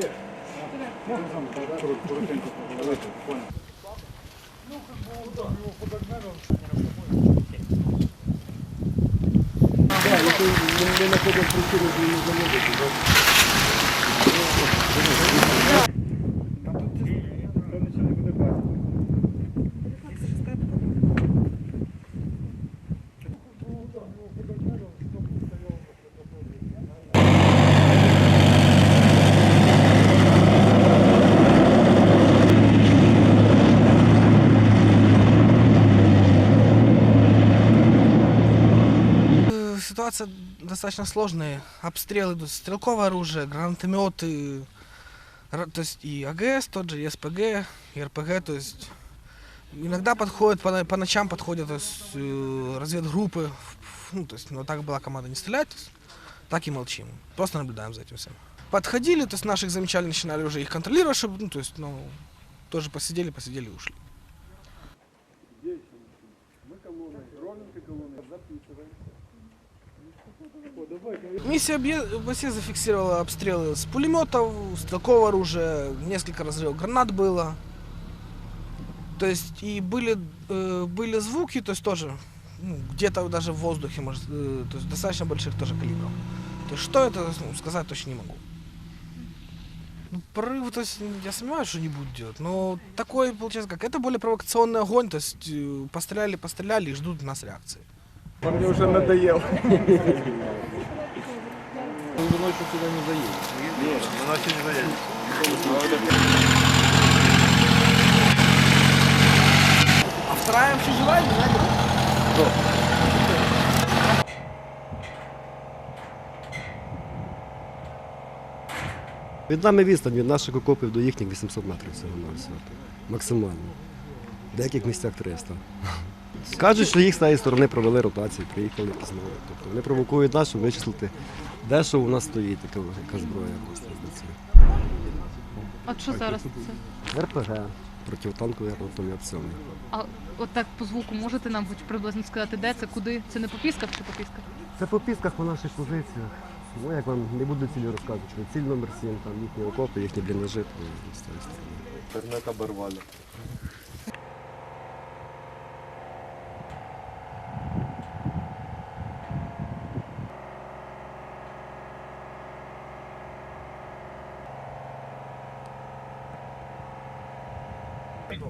Ми знаходимо причину, що не замовити. ситуация достаточно сложная. Обстрелы идут, стрелковое оружие, гранатометы, то есть и АГС тот же, и СПГ, и РПГ, то есть иногда подходят, по, по ночам подходят то есть, э, разведгруппы, ну, то есть, но так была команда не стрелять, так и молчим, просто наблюдаем за этим всем. Подходили, то есть наших замечали, начинали уже их контролировать, чтобы, ну, то есть, ну, тоже посидели, посидели и ушли. Здесь мы колонной, ровненько колонной записываемся. Миссия ОБСЕ зафиксировала обстрелы с пулеметов, с такого оружия, несколько разрывов гранат было. То есть и были, э, были звуки, то есть тоже ну, где-то даже в воздухе, может, э, то есть достаточно больших тоже калибров. То есть что это, ну, сказать точно не могу. Ну, прорыв, то есть ну, я сомневаюсь, что не будет делать, но такой получается как, это более провокационный огонь, то есть э, постреляли, постреляли и ждут у нас реакции. Он мне уже надоел. Он же ночью сюда не заедет. Нет, на ночью не заедет. А вторая вообще жива, не знаете? Кто? Від нами відстань від наших окопів до їхніх 800 метрів всього на всього. Максимально. В деяких місцях 300. Кажуть, що їх з цієї сторони провели ротацію, приїхали пізно. Тобто Вони провокують нас, щоб вичислити, де що у нас стоїть, така, яка зброя власне От що зараз це? РПГ, противотанковий гранатомет обсьони. А от так по звуку можете нам хоч приблизно сказати, де це, куди? Це не по пісках чи по пісках? Це по пісках по наших позиціях. Ну, як вам не буду цілі розказувати, ціль номер 7, там їхні окопи, їхні бліндажі. Ну, Інтернет оборвали. rápido.